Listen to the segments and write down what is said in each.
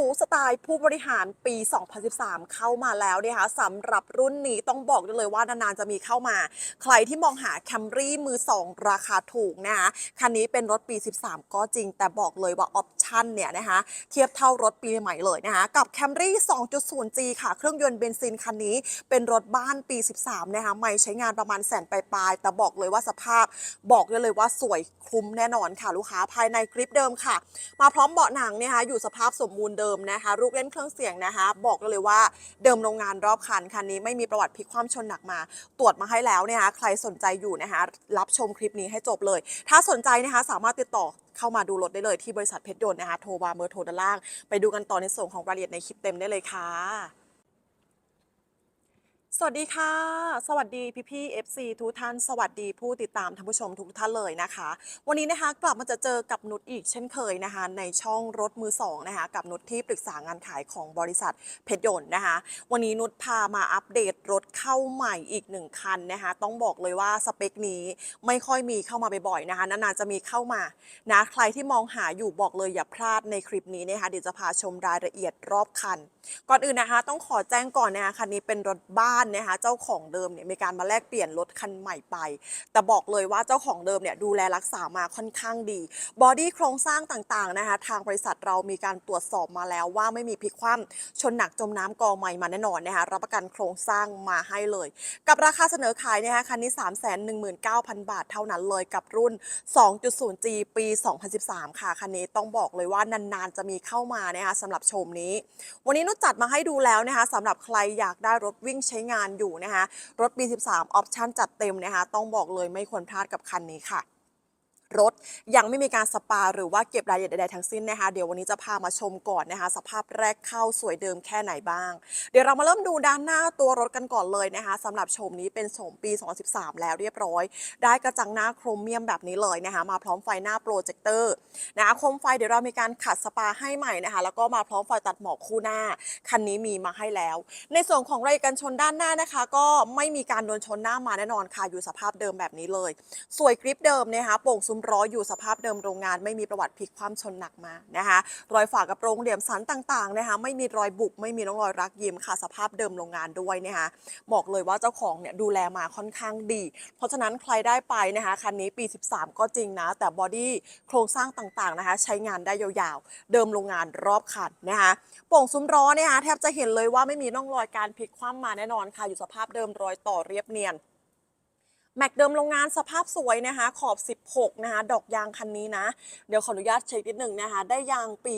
รูสไตล์ผู้บริหารปี 2013 เข้ามาแล้วนะคะสำหรับรุ่นนี้ต้องบอกได้เลยว่านานๆจะมีเข้ามา ใครที่มองหา Camry มือ 2 ราคาถูกนะคะคันนี้เป็นรถปี 13 ก็จริง แต่บอกเลยว่าออปชั่นเนี่ยนะคะเทียบเท่ารถปีใหม่เลยนะคะกับ Camry 2.0G ค่ะเครื่องยนต์เบนซินคันนี้เป็นรถบ้านปี 13 นะคะไม่ใช้งานประมาณแสนปลายๆแต่บอกเลยว่าสภาพบอกได้เลยว่าสวยคุ้มแน่นอนค่ะลูกค้าภายในคลิปเดิมค่ะ มาพร้อมเบาะหนังเนี่ยคะอยู่สภาพสมบูรณ์เดิมนะคะลูกเล่นเครื่องเสียงนะคะ บอกเลยว่าเดิมโรงงานรอบคันคันนี้ไม่มีประวัติพลิกคว่ำชนหนักมา ตรวจมาให้แล้วเนี่ยคะใครสนใจอยู่นะคะรับชมคลิปนี้ให้จบเลย ถ้าสนใจนะคะสามารถติดต่อเข้ามาดูรถได้เลยที่บริษัทเพชรยนต์นะคะโทรวาเมอร์โทรด้านล่าง ไปดูกันต่อในส่วนของรายละเอียดในคลิปเต็มได้เลยค่ะ สวัสดีค่ะ สวัสดีพี่พี่ FC ทุกท่าน สวัสดีผู้ติดตามท่านผู้ชมทุกท่านเลยนะคะ วันนี้นะคะกลับมาจะเจอกับนุชอีกเช่นเคยนะคะ ในช่องรถมือสองนะคะกับนุชที่ปรึกษางานขายของบริษัทเพชรยนต์นะคะ วันนี้นุชพามาอัปเดตรถเข้าใหม่อีกหนึ่งคันนะคะ ต้องบอกเลยว่าสเปคนี้ไม่ค่อยมีเข้ามาบ่อยๆนะคะนานๆจะมีเข้ามานะใครที่มองหาอยู่บอกเลยอย่าพลาดในคลิปนี้นะคะเดี๋ยวจะพาชมรายละเอียดรอบคัน ก่อนอื่นนะคะ ต้องขอแจ้งก่อนนะคะคันนี้เป็นรถบ้านนะคะเจ้าของเดิมเนี่ยมีการมาแลกเปลี่ยนรถคันใหม่ไป แต่บอกเลยว่าเจ้าของเดิมเนี่ยดูแลรักษามาค่อนข้างดีบอดี้โครงสร้างต่างๆนะคะทางบริษัทเรามีการตรวจสอบมาแล้วว่าไม่มีพลิกคว่ำชนหนักจมน้ำกองใหม่มาแน่นอนนะคะรับประกันโครงสร้างมาให้เลย กับราคาเสนอขายนะคะคันนี้ 319,000 บาทเท่านั้นเลยกับรุ่น 2.0G ปี 2013 ค่ะคันนี้ต้องบอกเลยว่านานๆจะมีเข้ามานะคะสำหรับชมนี้ วันนี้นุชจัดมาให้ดูแล้วนะคะสำหรับใครอยากได้รถวิ่งใช้งานอยู่นะคะ รถปี 13 ออปชั่นจัดเต็มนะคะ ต้องบอกเลยไม่ควรพลาดกับคันนี้ค่ะ รถ ยังไม่มีการสปาหรือว่าเก็บรายละเอียดใดๆทั้งสิ้นนะคะ เดี๋ยววันนี้จะพามาชมก่อนนะคะ สภาพแรกเข้าสวยเดิมแค่ไหนบ้าง เดี๋ยวเรามาเริ่มดูด้านหน้าตัวรถกันก่อนเลยนะคะสำหรับชมนี้เป็นโฉมปี 2013 แล้วเรียบร้อย ได้กระจังหน้าโครเมียมแบบนี้เลยนะคะ มาพร้อมไฟหน้าโปรเจคเตอร์นะคะโคมไฟเดี๋ยวเรามีการขัดสปาให้ใหม่นะคะ แล้วก็มาพร้อมไฟตัดหมอกคู่หน้า คันนี้มีมาให้แล้ว ในส่วนของรายกันชนด้านหน้านะคะ ก็ไม่มีการโดนชนหน้ามาแน่นอนค่ะอยู่สภาพเดิมแบบนี้เลย สวยกริปเดิมนะคะโป่งซุ้มล้ออยู่สภาพเดิมโรงงาน ไม่มีประวัติพลิกความชนหนักมานะคะรอยฝากระโปรงเหลี่ยมสันต่างๆนะคะไม่มีรอยบุบไม่มีร่องรอยรักยิ้มค่ะสภาพเดิมโรงงานด้วยนะคะบอกเลยว่าเจ้าของเนี่ยดูแลมาค่อนข้างดี เพราะฉะนั้นใครได้ไปนะคะคันนี้ปี 13 ก็จริงนะ แต่บอดี้โครงสร้างต่างๆนะคะใช้งานได้ยาวๆ เดิมโรงงานรอบคันนะคะโป่งซุ้มล้อนะคะแทบจะเห็นเลยว่าไม่มีร่องรอยการพลิกคว่ำมาแน่นอนค่ะอยู่สภาพเดิมรอยต่อเรียบเนียน แม็กเดิมโรงงานสภาพสวยนะคะ ขอบ 16 นะคะ ดอกยางคันนี้นะ เดี๋ยวขออนุญาตเช็คนิดหนึ่งนะคะ ได้ยางปี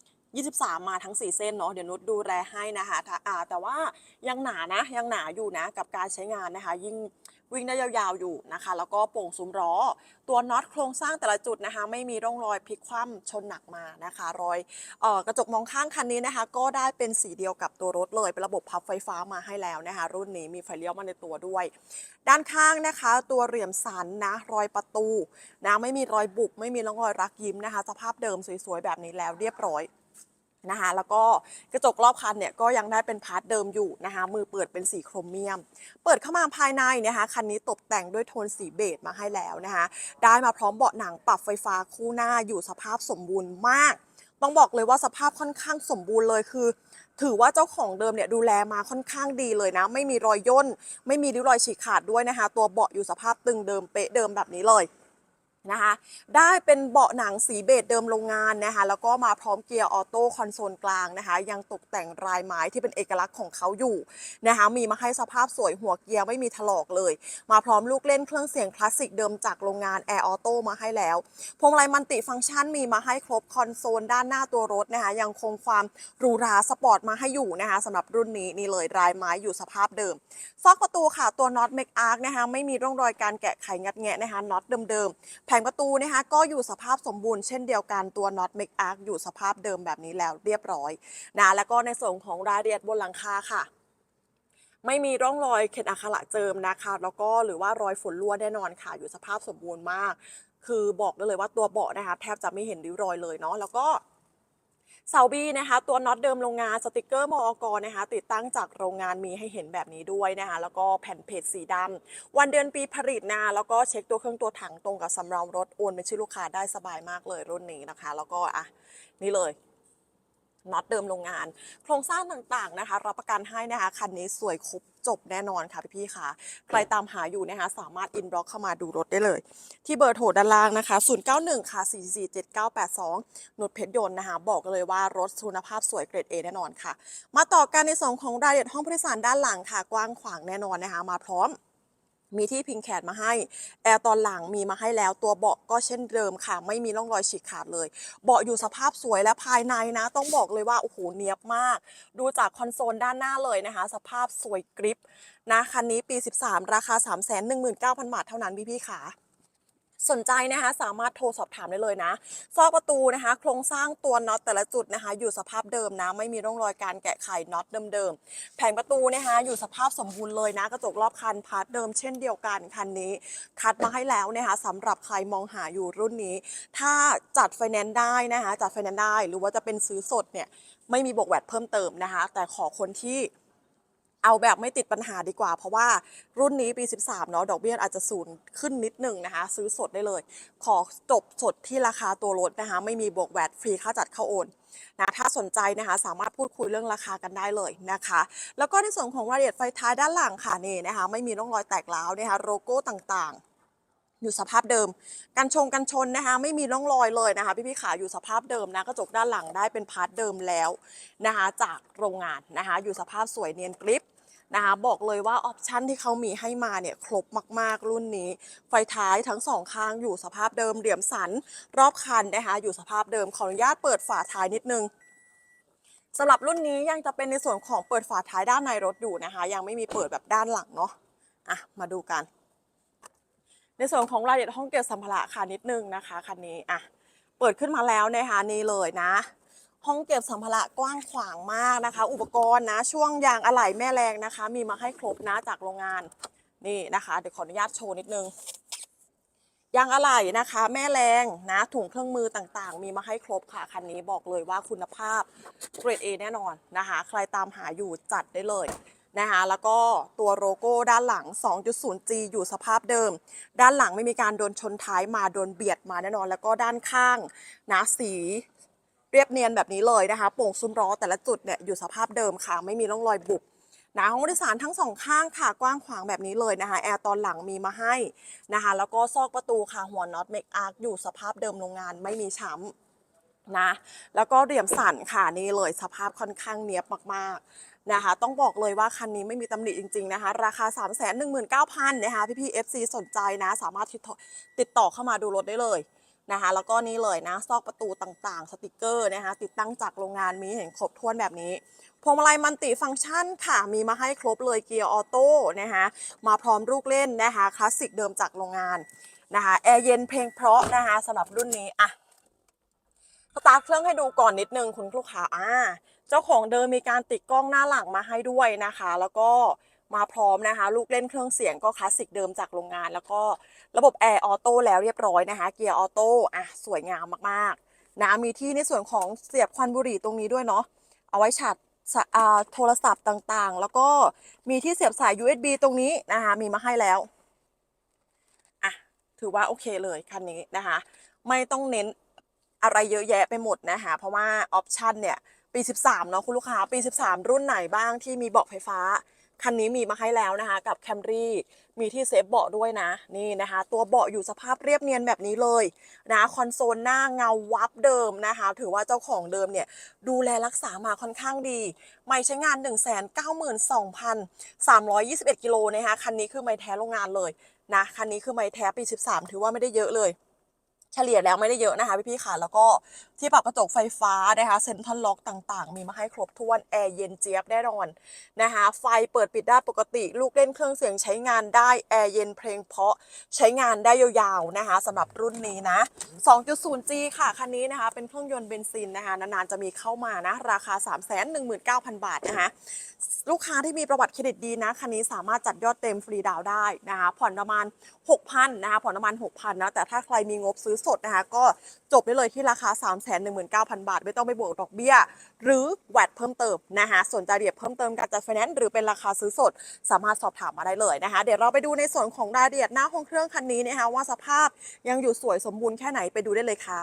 2023 มาทั้ง 4 เส้นเนาะ เดี๋ยวนุชดูแลให้นะคะแต่แต่ว่ายังหนานะ ยังหนาอยู่นะ กับการใช้งานนะคะ ยิ่ง วิ่งได้ยาวๆอยู่นะคะ แล้วก็โป่งซุ้มล้อ ตัวน็อตโครงสร้างแต่ละจุดนะคะ ไม่มีร่องรอยพลิกคว่ำชนหนักมานะคะ รอยออกระจกมองข้างคันนี้นะคะ ก็ได้เป็นสีเดียวกับตัวรถเลย เป็นระบบพับไฟฟ้ามาให้แล้วนะคะ รุ่นนี้มีไฟเลี้ยวมาในตัวด้วย ด้านข้างนะคะ ตัวเหลี่ยมสันนะ รอยประตูนะ ไม่มีรอยบุบ ไม่มีร่องรอยรักยิ้มนะคะ สภาพเดิมสวยๆแบบนี้แล้วเรียบร้อย นะคะแล้วก็กระจกรอบคันเนี่ยก็ยังได้เป็นพาร์ทเดิมอยู่นะคะมือเปิดเป็นสีโครเมียม เปิดเข้ามาภายในนะคะคันนี้ตกแต่งด้วยโทนสีเบจมาให้แล้วนะคะได้มาพร้อมเบาะหนังปรับไฟฟ้าคู่หน้าอยู่สภาพสมบูรณ์มาก ต้องบอกเลยว่าสภาพค่อนข้างสมบูรณ์เลยคือ ถือว่าเจ้าของเดิมเนี่ยดูแลมาค่อนข้างดีเลยนะ ไม่มีรอยย่นไม่มีริ้วรอยฉีกขาดด้วยนะคะ ตัวเบาะอยู่สภาพตึงเดิมเป๊ะเดิมแบบนี้เลย นะคะ ได้เป็นเบาะหนังสีเบจเดิมโรงงานนะคะ แล้วก็มาพร้อมเกียร์ออโต้คอนโซลกลางนะคะ ยังตกแต่งลายไม้ที่เป็นเอกลักษณ์ของเขาอยู่นะคะ มีมาให้สภาพสวยหัวเกียร์ไม่มีถลอกเลย มาพร้อมลูกเล่นเครื่องเสียงคลาสสิกเดิมจากโรงงานแอร์ออโต้มาให้แล้ว พวงมาลัยมัลติฟังก์ชันมีมาให้ครบคอนโซลด้านหน้าตัวรถนะคะ ยังคงความหรูหราสปอร์ตมาให้อยู่นะคะสำหรับรุ่นนี้นี่เลยลายไม้อยู่สภาพเดิม ซอกประตูค่ะตัวน็อตเมกอาร์คนะคะไม่มีร่องรอยการแกะไขงัดแงะนะคะน็อตเดิมๆงประตูนะคะก็อยู่สภาพสมบูรณ์เช่นเดียวกันตัวน็อตเมกอาร์คอยู่สภาพเดิมแบบนี้แล้วเรียบร้อยนะแล้วก็ในส่วนของรายละเอียดบนหลังคาค่ะไม่มีร่องรอยเข็ดอักขระเจิมนะคะแล้วก็หรือว่ารอยฝนรั่วแน่นอนค่ะ อยู่สภาพสมบูรณ์มาก คือบอกได้เลยว่าตัวเบาะนะคะ แทบจะไม่เห็นริ้วรอยเลยเนาะแล้วก็ เสาบีนะคะตัวน็อตเดิมโรงงานสติกเกอร์มอกนะคะติดตั้งจากโรงงานมีให้เห็นแบบนี้ด้วยนะคะแล้วก็แผ่นเพจสีดำวันเดือนปีผลิตนะแล้วก็เช็คตัวเครื่องตัวถังตรงกับสำรองรถโอนเป็นชื่อลูกค้าได้สบายมากเลยรุ่นนี้นะคะ แล้วก็อะนี่เลย น็อตเดิมโรงงาน โครงสร้างต่างๆนะคะ รับประกันให้นะคะคันนี้สวยครบจบแน่นอนค่ะพี่ๆค่ะ ใครตามหาอยู่นะคะ สามารถอินบล็อกเข้ามาดูรถได้เลย ที่เบอร์โทรด้านล่างนะคะ 091 ค่ะ 447 982นุชเพชรยนต์นะคะ บอกเลยว่ารถคุณภาพสวยเกรด A แน่นอนค่ะ มาต่อกันในส่วนของรายละเอียดห้องผู้โดยสารด้านหลังค่ะ กว้างขวางแน่นอนนะคะ มาพร้อม มีที่พิงแขนมาให้แอร์ตอนหลังมีมาให้แล้วตัวเบาะก็เช่นเดิมค่ะ ไม่มีร่องรอยฉีกขาดเลย เบาะอยู่สภาพสวยและภายในนะ ต้องบอกเลยว่าโอ้โหเนียบมาก ดูจากคอนโซลด้านหน้าเลยนะคะ สภาพสวยกริปนะคันนี้ปี 13 ราคา 319,000 บาทเท่านั้นพี่ๆค่ะ สนใจนะคะสามารถโทรสอบถามได้เลยนะ ซอกประตูนะคะ โครงสร้างตัวน็อตแต่ละจุดนะคะ อยู่สภาพเดิมนะ ไม่มีร่องรอยการแกะไขน็อตเดิมๆ แผงประตูนะคะอยู่สภาพสมบูรณ์เลยนะ กระจกรอบคันพาร์ทเดิมเช่นเดียวกันคันนี้ คัดมาให้แล้วนะคะสำหรับใครมองหาอยู่รุ่นนี้ ถ้าจัดไฟแนนซ์ได้นะคะจัดไฟแนนซ์ได้หรือว่าจะเป็นซื้อสดเนี่ยไม่มีบวกแวดเพิ่มเติมนะคะ แต่ขอคนที่ เอาแบบไม่ติดปัญหาดีกว่า เพราะว่ารุ่นนี้ปี 13 เนาะดอกเบี้ยอาจจะศูนย์ขึ้นนิดหนึ่งนะคะ ซื้อสดได้เลย ขอจบสดที่ราคาตัวรถนะคะ ไม่มีบวกแวดฟรีค่าจัดเข้าโอนนะถ้าสนใจนะคะสามารถพูดคุยเรื่องราคากันได้เลยนะคะ แล้วก็ในส่วนของรายละเอียดไฟท้ายด้านหลังค่ะนี่นะคะ ไม่มีร่องรอยแตกร้าวนะคะโลโก้ต่างๆอยู่สภาพเดิม กันชงกันชนนะคะ ไม่มีร่องรอยเลยนะคะ พี่พี่ๆขาอยู่สภาพเดิมนะกระจกด้านหลังได้เป็นพาร์ทเดิมแล้วนะคะ จากโรงงานนะคะ อยู่สภาพสวยเนียนกริป นะคะบอกเลยว่าออปชันที่เขามีให้มาเนี่ยครบมากๆรุ่นนี้ ไฟท้ายทั้งสองข้างอยู่สภาพเดิมเหลี่ยมสันรอบคันนะคะอยู่สภาพเดิมขออนุญาตเปิดฝาท้ายนิดนึงสำหรับรุ่นนี้ยังจะเป็นในส่วนของเปิดฝาท้ายด้านในรถอยู่นะคะ ยังไม่มีเปิดแบบด้านหลังเนาะอะมาดูกัน ในส่วนของรายละเอียดห้องเก็บสัมภาระค่ะนิดนึงนะคะคันนี้อะเปิดขึ้นมาแล้วนะคะนี่เลยนะ ห้องเก็บสัมภาระกว้างขวางมากนะคะ อุปกรณ์นะช่วงยางอะไหล่แม่แรงนะคะ มีมาให้ครบนะจากโรงงานนี่นะคะ เดี๋ยวขออนุญาตโชว์นิดนึงยางอะไหล่นะคะ แม่แรงนะถุงเครื่องมือต่างๆ มีมาให้ครบค่ะคันนี้บอกเลยว่าคุณภาพเกรด A แน่นอนนะคะ ใครตามหาอยู่จัดได้เลยนะคะแล้วก็ตัวโลโก้ด้านหลัง 2.0G อยู่สภาพเดิม ด้านหลังไม่มีการโดนชนท้ายมาโดนเบียดมาแน่นอน แล้วก็ด้านข้างนะสี เรียบเนียนแบบนี้เลยนะคะโป่งซุ้มล้อแต่ละจุดเนี่ยอยู่สภาพเดิมค่ะ ไม่มีร่องรอยบุบนะห้องโดยสารทั้งสองข้างค่ะกว้างขวางแบบนี้เลยนะคะแอร์ตอนหลังมีมาให้นะคะแล้วก็ซอกประตูค่ะหัวน็อตเมกอาร์อยู่สภาพเดิมโรงงานไม่มีช้ำนะแล้วก็เหลี่ยมสันค่ะนี่เลยสภาพค่อนข้างเนียบมากๆนะคะ ต้องบอกเลยว่าคันนี้ไม่มีตำหนิจริง ๆนะคะ ราคา 3 1 9 0 0 0นะคะพี่ๆ FC สนใจนะ สามารถติดต่อเข้ามาดูรถได้เลย นะคะแล้วก็นี่เลยนะซอกประตูต่างๆ สติกเกอร์นะคะติดตั้งจากโรงงานมีเห็นครบถ้วนแบบนี้พวงมาลัยมันติฟังก์ชันค่ะมีมาให้ครบเลยเกียร์ออโต้นะคะมาพร้อมลูกเล่นนะคะคลาสสิกเดิมจากโรงงานนะคะแอร์เย็นเพลงเพราะนะคะสำหรับรุ่นนี้อะสตาร์ทเครื่องให้ดูก่อนนิดนึงคุณลูกค้าอ่าเจ้าของเดิมมีการติดกล้องหน้าหลังมาให้ด้วยนะคะ แล้วก็ มาพร้อมนะคะ ลูกเล่นเครื่องเสียงก็คลาสสิกเดิมจากโรงงาน แล้วก็ระบบแอร์ออโต้แล้วเรียบร้อยนะคะ เกียร์ออโต้อะสวยงามมากๆนะมีที่ในส่วนของเสียบควันบุหรี่ตรงนี้ด้วยเนาะเอาไว้ชาร์จโทรศัพท์ต่างๆ แล้วก็มีที่เสียบสาย USB ตรงนี้นะคะมีมาให้แล้วอะถือว่าโอเคเลยคันนี้นะคะ ไม่ต้องเน้นอะไรเยอะแยะไปหมดนะคะเพราะว่าออปชันเนี่ยปี 13เนาะคุณลูกค้าปี 13 รุ่นไหนบ้างที่มีเบาะไฟฟ้า คันนี้มีมาให้แล้วนะคะกับ Camry มีที่เซฟเบาะด้วยนะนี่นะคะ ตัวเบาะอยู่สภาพเรียบเนียนแบบนี้เลยนะคอนโซลหน้าเงาวับเดิมนะคะ ถือว่าเจ้าของเดิมเนี่ยดูแลรักษามาค่อนข้างดี ไม่ใช้งาน 192,321กิโลนะคะคันนี้คือไม่แท้โรงงานเลยนะคันนี้คือไม่แท้ปี 13 ถือว่าไม่ได้เยอะเลย เฉลี่ยแล้วไม่ได้เยอะนะคะพี่ๆค่ะ แล้วก็ที่ปรับกระจกไฟฟ้านะคะเซ็นทรัลล็อกต่างๆ มีมาให้ครบถ้วนแอร์เย็นเจี๊ยบแน่นอนนะคะไฟเปิดปิดได้ปกติ ลูกเล่นเครื่องเสียงใช้งานได้แอร์เย็นเพลงเพราะใช้งานได้ยาวๆนะคะสำหรับรุ่นนี้นะ 2.0G ค่ะ คันนี้นะคะ เป็นเครื่องยนต์เบนซินนะคะนานๆจะมีเข้ามานะ ราคา 319,000 บาทนะคะลูกค้าที่มีประวัติเครดิตดีนะ คันนี้สามารถจัดยอดเต็มฟรีดาวได้นะคะผ่อนประมาณ 6,000นะคะผ่อนประมาณ 6,000นะแต่ถ้าใครมีงบซื้อสดนะคะ ก็จบได้เลยที่ราคา 319,000 บาท ไม่ต้องไปบวกดอกเบี้ย หรือแวดเพิ่มเติมนะคะส่วนใจเรียบเพิ่มเติมการจัดไฟแนนซ์หรือเป็นราคาซื้อสด สามารถสอบถามมาได้เลยนะคะ เดี๋ยวเราไปดูในส่วนของรายละเอียดหน้าห้องเครื่องคันนี้นะคะว่าสภาพยังอยู่สวยสมบูรณ์แค่ไหนไปดูได้เลยค่ะ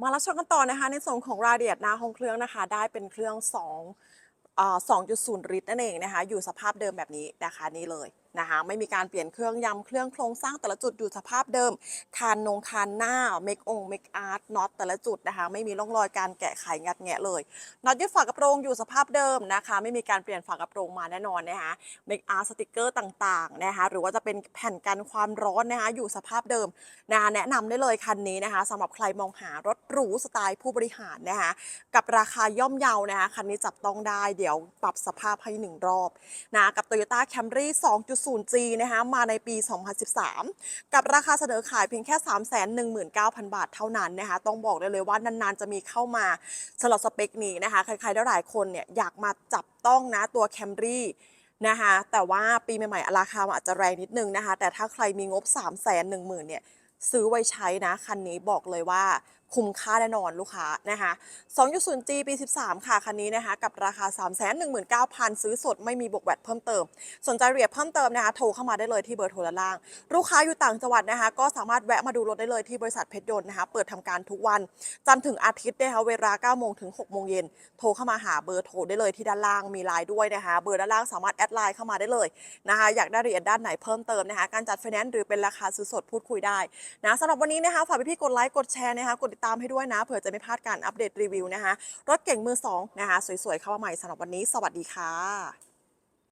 มารับชมกันต่อนะคะ ในส่วนของรายละเอียดหน้าห้องเครื่องนะคะ ได้เป็นเครื่อง2อ่า2.0 ลิตรนั่นเองนะคะ อยู่สภาพเดิมแบบนี้นะคะนี่เลย นะคะไม่มีการเปลี่ยนเครื่องยำเครื่องโครงสร้างแต่ละจุดอยู่สภาพเดิม คานนงคานหน้าเมคองเมคอาร์ตน็อตแต่ละจุดนะคะไม่มีร่องรอยการแกะไขงัดแงะเลยน็อตยึดฝากระโปรงอยู่สภาพเดิมนะคะ ไม่มีการเปลี่ยนฝากระโปรงมาแน่นอนนะคะเมคอาร์ตสติกเกอร์ต่างๆนะคะหรือว่าจะเป็นแผ่นกันความร้อนนะคะอยู่สภาพเดิมนะคะแนะนำได้เลยคันนี้นะคะสำหรับใครมองหารถหรูสไตล์ผู้บริหารนะคะกับราคาย่อมเยานะคะคันนี้จับต้องได้เดี๋ยวปรับสภาพให้หนึ่งรอบนะกับ Toyota Camry 0G นะคะมาในปี 2013 กับราคาเสนอขายเพียงแค่ 319,000 บาทเท่านั้นนะคะต้องบอกได้เลยว่านานๆ จะมีเข้ามาสำหรับสเปคนี้นะคะใครๆหลายคนเนี่ยอยากมาจับต้องนะตัว Camry นะคะแต่ว่าปีใหม่ๆราคาอาจจะแรงนิดนึงนะคะแต่ถ้าใครมีงบ 3 1 0 0 0 0เนี่ยซื้อไว้ใช้นะ คันนี้บอกเลยว่าคุ้มค่าแน่นอนลูกค้านะคะ 2.0G ปี 13 ค่ะคันนี้นะคะ กับราคา 319,000 ซื้อสดไม่มีบวกแวตเพิ่มเติม สนใจเรียบเพิ่มเติมนะคะ โทรเข้ามาได้เลยที่เบอร์โทรด้านล่าง ลูกค้าอยู่ต่างจังหวัดนะคะ ก็สามารถแวะมาดูรถได้เลยที่บริษัทเพชรยนต์นะคะ เปิดทำการทุกวัน จันทร์ถึงอาทิตย์นะคะเวลา 9 โมงถึง 6 โมงเย็น โทรเข้ามาหาเบอร์โทรได้เลยที่ด้านล่างมีไลน์ด้วยนะคะ เบอร์ด้านล่างสามารถแอดไลน์เข้ามาได้เลยนะคะอยากได้รายละเอียดด้านไหนเพิ่มเติมนะคะการจัดไฟแนนซ์หรือเป็นราคาซื้อสดพูดคุยได้นะสำหรับวันนี้นะคะฝากพี่ๆกดไลค์กดแชร์นะคะกดติดตามให้ด้วยนะเผื่อจะไม่พลาดการอัปเดตรีวิวนะคะ รถเก่งมือสองนะคะ สวยๆ เข้ามาใหม่สำหรับวันนี้ สวัสดีค่ะ